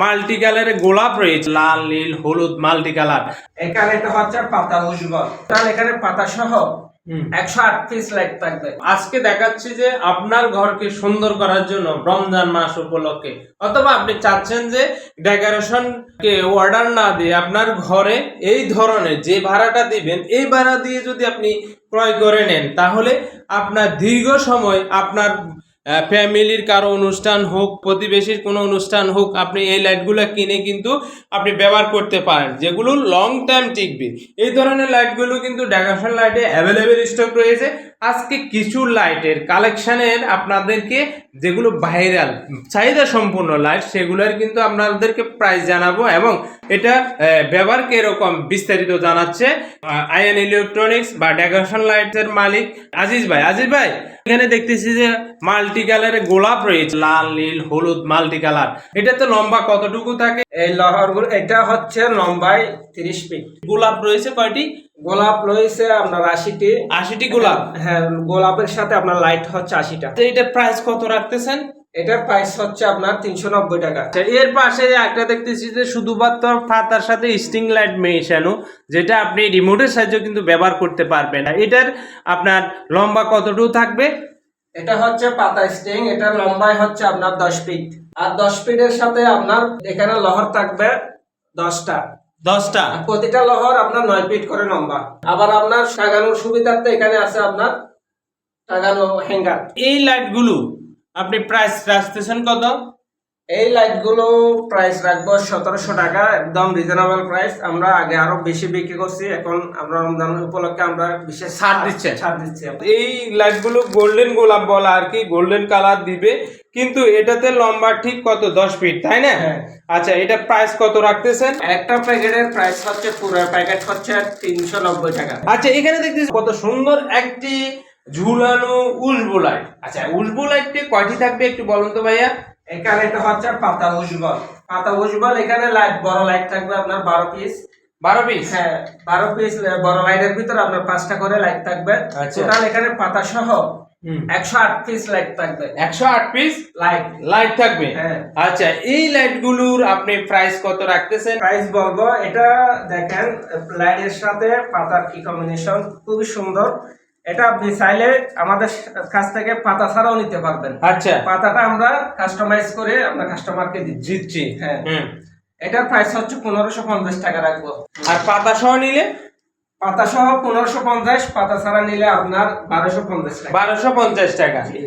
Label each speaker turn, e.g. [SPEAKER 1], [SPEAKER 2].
[SPEAKER 1] Multi কালারের গোলাপ রয়েছে। লাল নীল হলুদ মাল্টি কালার
[SPEAKER 2] এখানে এটা হচ্ছে পাতা উজ্জ্বল। তাহলে এখানে পাতা সহ একশো আট পিস লাইট থাকবে।
[SPEAKER 1] আজকে দেখাচ্ছি যে আপনার ঘরকে সুন্দর করার জন্য রমজান মাস উপলক্ষে। অথবা আপনি চাচ্ছেন যে ডেকোরেশন কে অর্ডার না দিয়ে আপনার ঘরে এই ধরনের যে ভাড়াটা দিবেন এই ভাড়া দিয়ে যদি আপনি ক্রয় করে নেন তাহলে আপনার দীর্ঘ সময় আপনার ফ্যামিলির কারও অনুষ্ঠান হোক, প্রতিবেশীর কোনো অনুষ্ঠান হোক, আপনি এই লাইটগুলো কিনে কিন্তু আপনি ব্যবহার করতে পারেন, যেগুলো লং টাইম টিকবে। এই ধরনের লাইটগুলো কিন্তু ডেকোরেশন লাইটে অ্যাভেলেবেল স্টক রয়েছে। আজকে কিছু লাইটের কালেকশানের আপনাদেরকে যেগুলো ভাইরাল চাহিদা সম্পূর্ণ লাইট সেগুলোর কিন্তু আপনাদেরকে প্রাইস জানাব এবং এটা ব্যবহার কীরকম বিস্তারিত জানাচ্ছে আইএন ইলেকট্রনিক্স বা ডেকোরেশন লাইটের মালিক আজিজ ভাই। আজিজ ভাই এখানে দেখতেছি যে মাল্টি কালারের গোলাপ রয়েছে লাল নীল হলুদ মাল্টি কালার। এটা তো লম্বা কতটুকু থাকে?
[SPEAKER 2] এই লহরগুলো এটা হচ্ছে লম্বাই তিরিশ ফিট।
[SPEAKER 1] গোলাপ রয়েছে কয়টি?
[SPEAKER 2] গোলাপ রয়েছে আপনার আশিটি।
[SPEAKER 1] আশিটি গোলাপ?
[SPEAKER 2] হ্যাঁ গোলাপের সাথে আপনার লাইট হচ্ছে আশিটা।
[SPEAKER 1] তো এটার প্রাইস কত রাখতেছেন?
[SPEAKER 2] এটার প্রাইস হচ্ছে আপনার তিনশো নব্বই টাকা।
[SPEAKER 1] আচ্ছা, এর পাশে একটা দেখতেছি যে শুধুমাত্র পাতার সাথে স্টিং লাইট মেশানো যেটা আপনি রিমোটের সাহায্যে কিন্তু ব্যবহার করতে পারবেন। এটার আপনার লম্বা কতটুকু থাকবে?
[SPEAKER 2] এটা হচ্ছে পাতা স্টিং এটা লম্বায় হচ্ছে আপনার দশ ফিট আর দশ ফিটের সাথে আপনার এখানে লহর থাকবে দশটা।
[SPEAKER 1] দশটা?
[SPEAKER 2] প্রতিটা লহর আপনার নয় ফিট করে লম্বা। আবার আপনার সাগানোর সুবিধার্থে এখানে আছে আপনার সাগানো হ্যাঙ্গার
[SPEAKER 1] এই লাইটগুলো আপনি প্রাইস রাখতেছেন কত?
[SPEAKER 2] এই লাইটগুলো প্রাইস রাখব সতেরোশো টাকা একদম রিজনেবল প্রাইস আমরা আগে আরও বেশি বিক্রি করছি এখন আমরা রমজান উপলক্ষে আমরা বিশেষ
[SPEAKER 1] ছাড় দিচ্ছেন?
[SPEAKER 2] ছাড় দিচ্ছি।
[SPEAKER 1] এই লাইটগুলো গোল্ডেন গোলাপ বলা আর কি গোল্ডেন কালার দিবে কিন্তু এটাতে লম্বা ঠিক কত? দশ ফিট তাই না?
[SPEAKER 2] হ্যাঁ।
[SPEAKER 1] আচ্ছা এটা প্রাইস কত রাখতেছেন?
[SPEAKER 2] একটা প্যাকেটের প্রাইস হচ্ছে পুরো প্যাকেট হচ্ছে তিনশো নব্বই টাকা।
[SPEAKER 1] আচ্ছা এখানে দেখতেছি কত সুন্দর একটি ঝুলানো উলবো লাইট আচ্ছা উলবো লাইটটি কয়টি থাকবে একটু বলুন তো ভাইয়া?
[SPEAKER 2] এখানে এটা হচ্ছে পাতা উজ্জ্বল পাতা উজ্জ্বল এখানে লাইট বড় লাইট থাকবে আপনার বারো পিস
[SPEAKER 1] বারো পিস
[SPEAKER 2] হ্যাঁ বারো পিস বড় লাইটের ভিতরে আপনার পাঁচটা করে লাইট থাকবে।
[SPEAKER 1] আচ্ছা।
[SPEAKER 2] টোটাল এখানে পাতা সহ একশো আট পিস লাইট থাকবে।
[SPEAKER 1] একশো আট পিস
[SPEAKER 2] লাইট
[SPEAKER 1] লাইট থাকবে?
[SPEAKER 2] হ্যাঁ।
[SPEAKER 1] আচ্ছা এই লাইটগুলোর আপনি প্রাইস কত রাখতেছেন?
[SPEAKER 2] প্রাইস বলব এটা দেখেন লাইটের সাথে পাতার কি কম্বিনেশন খুবই সুন্দর। এটা আপনি চাইলে আমাদের কাছ থেকে পাতা ছাড়াও নিতে পারবেন।
[SPEAKER 1] আচ্ছা।
[SPEAKER 2] পাতাটা আমরা কাস্টমাইজ করে আমরা কাস্টমারকে দিচ্ছি।
[SPEAKER 1] জিতছি
[SPEAKER 2] হ্যাঁ।
[SPEAKER 1] হুম।
[SPEAKER 2] এটার প্রাইস হচ্ছে পনেরোশো পঞ্চাশ টাকা রাখব।
[SPEAKER 1] আর পাতা সহ নিলে?
[SPEAKER 2] পাতা সহ পনেরোশো পঞ্চাশ পাতা ছাড়া নিলে আপনার বারোশো পঞ্চাশ টাকা।
[SPEAKER 1] বারোশো পঞ্চাশ টাকা।